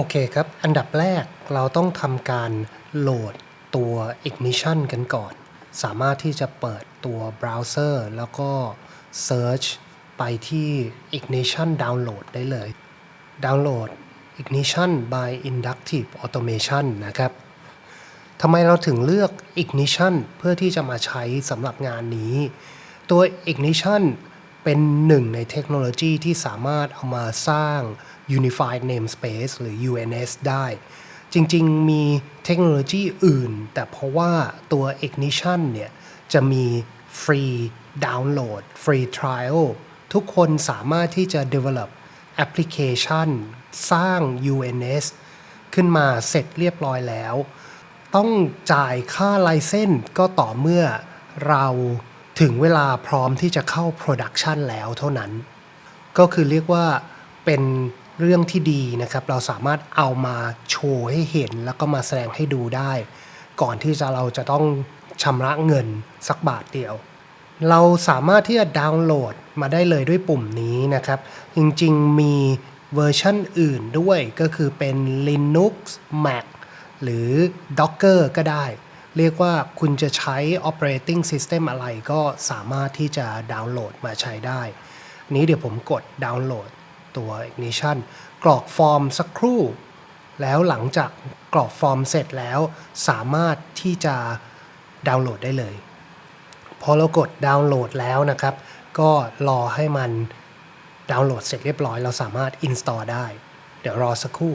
โอเคครับ อันดับแรกเราต้องทำการโหลดตัว Ignition กันก่อน สามารถที่จะเปิดตัวเบราว์เซอร์แล้วก็ Search ไปที่ Ignition Download ได้เลยดาวน์โหลด Ignition by Inductive Automation นะครับทำไมเราถึงเลือก Ignition เพื่อที่จะมาใช้สำหรับงานนี้ ตัว Ignition เป็นหนึ่งในเทคโนโลยีที่สามารถเอามาสร้าง Unified Namespace หรือ UNS ได้ จริงๆ มีเทคโนโลยีอื่น แต่เพราะว่าตัว Ignition เนี่ยจะมีฟรีดาวน์โหลดฟรี trial ทุกคนสามารถที่จะ develop แอปพลิเคชัน สร้าง UNS ขึ้นมาเสร็จเรียบร้อยแล้ว ต้องจ่ายค่าไลเซนส์ก็ต่อเมื่อเรา ถึงเวลาพร้อมที่จะเข้า Production แล้วเท่านั้น ก็คือเรียกว่าเป็นเรื่องที่ดีนะครับ เราสามารถเอามาโชว์ให้เห็นแล้วก็มาแสดงให้ดูได้ ก่อนที่จะเราจะต้องชำระเงินสักบาทเดียว เราสามารถที่จะดาวน์โหลดมาได้เลยด้วยปุ่มนี้นะครับ จริงๆมีเวอร์ชันอื่นด้วยก็คือเป็น Linux Mac หรือ Docker ก็ได้ เรียกว่าคุณจะใช้ operating system อะไรก็สามารถที่จะดาวน์โหลดมาใช้ได้นนี้เดี๋ยวผมกดดาวน์โหลดตัว Ignition กรอกฟอร์มสักครู่ แล้วหลังจากกรอกฟอร์มเสร็จแล้ว สามารถที่จะดาวน์โหลดได้เลย พอเรากดดาวน์โหลดแล้วนะครับ ก็รอให้มันดาวน์โหลดเสร็จเรียบร้อย เราสามารถ install ได้ เดี๋ยวรอสักครู่